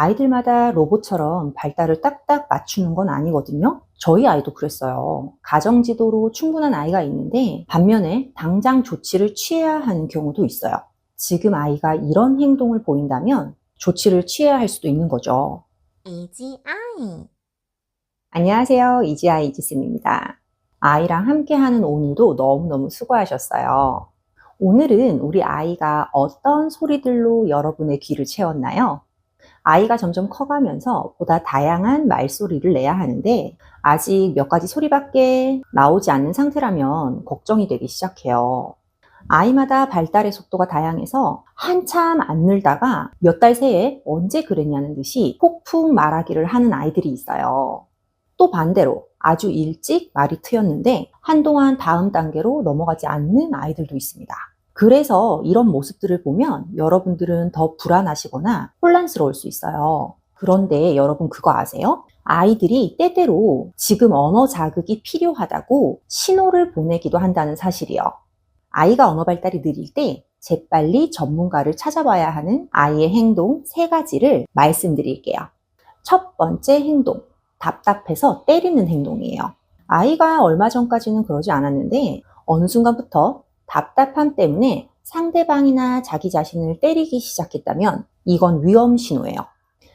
아이들마다 로봇처럼 발달을 딱딱 맞추는 건 아니거든요. 저희 아이도 그랬어요. 가정 지도로 충분한 아이가 있는데 반면에 당장 조치를 취해야 하는 경우도 있어요. 지금 아이가 이런 행동을 보인다면 조치를 취해야 할 수도 있는 거죠. 이지 아이. 안녕하세요. 이지아이 이지쌤입니다. 아이랑 함께하는 오늘도 너무너무 수고하셨어요. 오늘은 우리 아이가 어떤 소리들로 여러분의 귀를 채웠나요? 아이가 점점 커가면서 보다 다양한 말소리를 내야 하는데 아직 몇 가지 소리밖에 나오지 않는 상태라면 걱정이 되기 시작해요. 아이마다 발달의 속도가 다양해서 한참 안 늘다가 몇 달 새에 언제 그랬냐는 듯이 폭풍 말하기를 하는 아이들이 있어요. 또 반대로 아주 일찍 말이 트였는데 한동안 다음 단계로 넘어가지 않는 아이들도 있습니다. 그래서 이런 모습들을 보면 여러분들은 더 불안하시거나 혼란스러울 수 있어요. 그런데 여러분 그거 아세요? 아이들이 때때로 지금 언어 자극이 필요하다고 신호를 보내기도 한다는 사실이요. 아이가 언어 발달이 느릴 때 재빨리 전문가를 찾아봐야 하는 아이의 행동 세 가지를 말씀드릴게요. 첫 번째 행동. 답답해서 때리는 행동이에요. 아이가 얼마 전까지는 그러지 않았는데 어느 순간부터 답답함 때문에 상대방이나 자기 자신을 때리기 시작했다면 이건 위험 신호예요.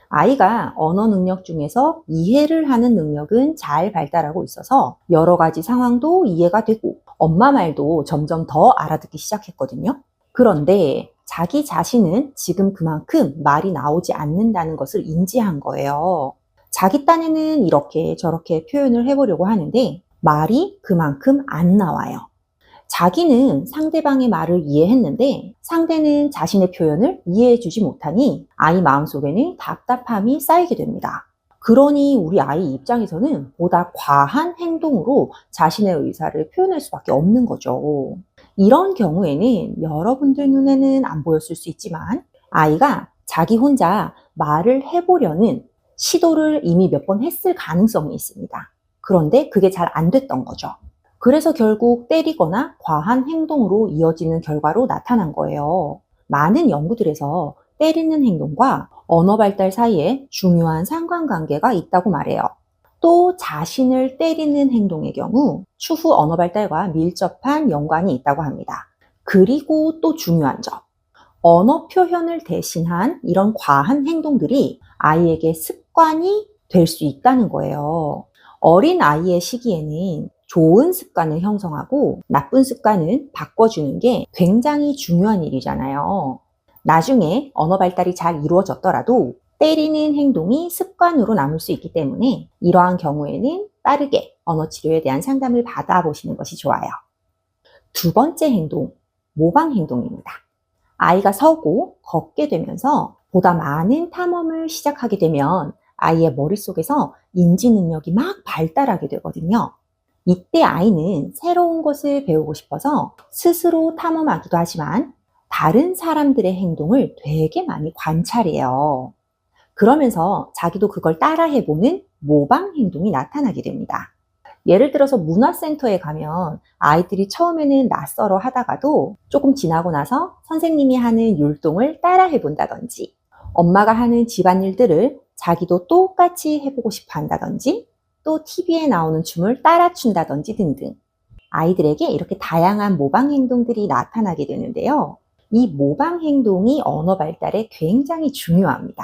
아이가 언어 능력 중에서 이해를 하는 능력은 잘 발달하고 있어서 여러 가지 상황도 이해가 되고 엄마 말도 점점 더 알아듣기 시작했거든요. 그런데 자기 자신은 지금 그만큼 말이 나오지 않는다는 것을 인지한 거예요. 자기 딴에는 이렇게 저렇게 표현을 해보려고 하는데 말이 그만큼 안 나와요. 자기는 상대방의 말을 이해했는데 상대는 자신의 표현을 이해해주지 못하니 아이 마음속에는 답답함이 쌓이게 됩니다. 그러니 우리 아이 입장에서는 보다 과한 행동으로 자신의 의사를 표현할 수밖에 없는 거죠. 이런 경우에는 여러분들 눈에는 안 보였을 수 있지만 아이가 자기 혼자 말을 해보려는 시도를 이미 몇 번 했을 가능성이 있습니다. 그런데 그게 잘 안 됐던 거죠. 그래서 결국 때리거나 과한 행동으로 이어지는 결과로 나타난 거예요. 많은 연구들에서 때리는 행동과 언어 발달 사이에 중요한 상관관계가 있다고 말해요. 또 자신을 때리는 행동의 경우 추후 언어 발달과 밀접한 연관이 있다고 합니다. 그리고 또 중요한 점. 언어 표현을 대신한 이런 과한 행동들이 아이에게 습관이 될 수 있다는 거예요. 어린 아이의 시기에는 좋은 습관을 형성하고 나쁜 습관은 바꿔주는 게 굉장히 중요한 일이잖아요. 나중에 언어 발달이 잘 이루어졌더라도 때리는 행동이 습관으로 남을 수 있기 때문에 이러한 경우에는 빠르게 언어 치료에 대한 상담을 받아보시는 것이 좋아요. 두 번째 행동, 모방 행동입니다. 아이가 서고 걷게 되면서 보다 많은 탐험을 시작하게 되면 아이의 머릿속에서 인지 능력이 막 발달하게 되거든요. 이때 아이는 새로운 것을 배우고 싶어서 스스로 탐험하기도 하지만 다른 사람들의 행동을 되게 많이 관찰해요. 그러면서 자기도 그걸 따라해보는 모방 행동이 나타나게 됩니다. 예를 들어서 문화센터에 가면 아이들이 처음에는 낯설어 하다가도 조금 지나고 나서 선생님이 하는 율동을 따라해 본다든지 엄마가 하는 집안일들을 자기도 똑같이 해보고 싶어 한다든지 또 TV에 나오는 춤을 따라 춘다든지 등등 아이들에게 이렇게 다양한 모방 행동들이 나타나게 되는데요. 이 모방 행동이 언어 발달에 굉장히 중요합니다.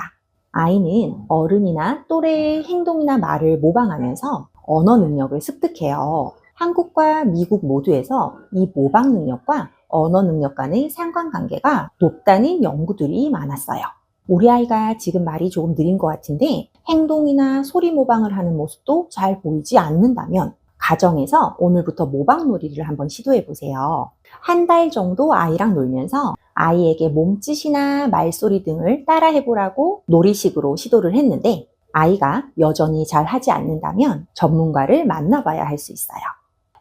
아이는 어른이나 또래의 행동이나 말을 모방하면서 언어 능력을 습득해요. 한국과 미국 모두에서 이 모방 능력과 언어 능력 간의 상관관계가 높다는 연구들이 많았어요. 우리 아이가 지금 말이 조금 느린 것 같은데 행동이나 소리 모방을 하는 모습도 잘 보이지 않는다면 가정에서 오늘부터 모방 놀이를 한번 시도해 보세요. 한 달 정도 아이랑 놀면서 아이에게 몸짓이나 말소리 등을 따라해 보라고 놀이식으로 시도를 했는데 아이가 여전히 잘 하지 않는다면 전문가를 만나봐야 할 수 있어요.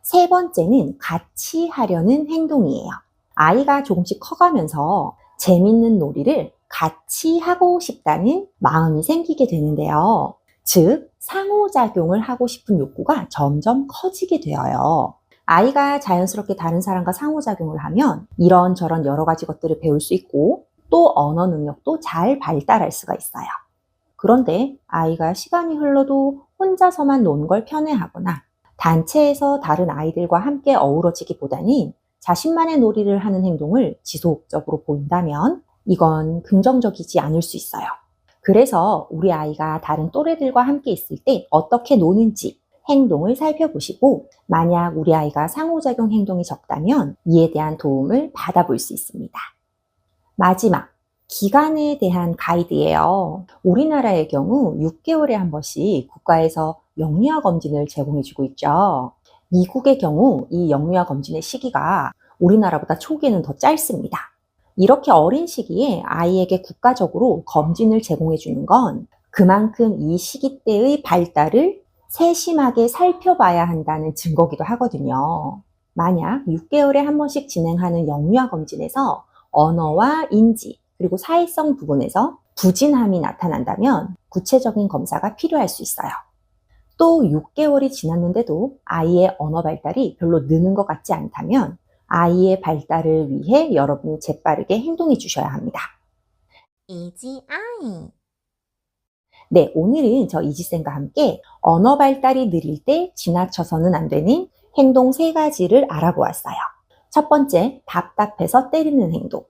세 번째는 같이 하려는 행동이에요. 아이가 조금씩 커가면서 재밌는 놀이를 같이 하고 싶다는 마음이 생기게 되는데요. 즉, 상호작용을 하고 싶은 욕구가 점점 커지게 되어요. 아이가 자연스럽게 다른 사람과 상호작용을 하면 이런저런 여러 가지 것들을 배울 수 있고 또 언어 능력도 잘 발달할 수가 있어요. 그런데 아이가 시간이 흘러도 혼자서만 노는 걸 편애하거나 단체에서 다른 아이들과 함께 어우러지기보다는 자신만의 놀이를 하는 행동을 지속적으로 보인다면 이건 긍정적이지 않을 수 있어요. 그래서 우리 아이가 다른 또래들과 함께 있을 때 어떻게 노는지 행동을 살펴보시고 만약 우리 아이가 상호작용 행동이 적다면 이에 대한 도움을 받아볼 수 있습니다. 마지막, 기간에 대한 가이드예요. 우리나라의 경우 6개월에 한 번씩 국가에서 영유아 검진을 제공해주고 있죠. 미국의 경우 이 영유아 검진의 시기가 우리나라보다 초기에는 더 짧습니다. 이렇게 어린 시기에 아이에게 국가적으로 검진을 제공해 주는 건 그만큼 이 시기 때의 발달을 세심하게 살펴봐야 한다는 증거기도 하거든요. 만약 6개월에 한 번씩 진행하는 영유아 검진에서 언어와 인지 그리고 사회성 부분에서 부진함이 나타난다면 구체적인 검사가 필요할 수 있어요. 또 6개월이 지났는데도 아이의 언어 발달이 별로 느는 것 같지 않다면 아이의 발달을 위해 여러분이 재빠르게 행동해 주셔야 합니다. 이지 아이. 네, 오늘은 저 이지쌤과 함께 언어 발달이 느릴 때 지나쳐서는 안 되는 행동 세 가지를 알아보았어요. 첫 번째, 답답해서 때리는 행동.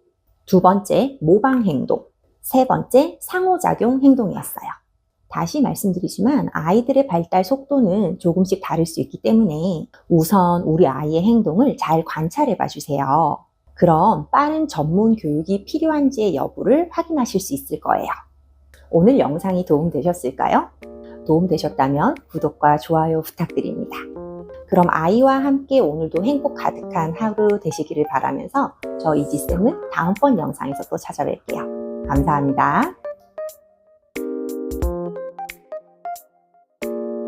두 번째, 모방 행동. 세 번째, 상호작용 행동이었어요. 다시 말씀드리지만 아이들의 발달 속도는 조금씩 다를 수 있기 때문에 우선 우리 아이의 행동을 잘 관찰해 봐 주세요. 그럼 빠른 전문 교육이 필요한지의 여부를 확인하실 수 있을 거예요. 오늘 영상이 도움되셨을까요? 도움되셨다면 구독과 좋아요 부탁드립니다. 그럼 아이와 함께 오늘도 행복 가득한 하루 되시기를 바라면서 저 이지쌤은 다음번 영상에서 또 찾아뵐게요. 감사합니다.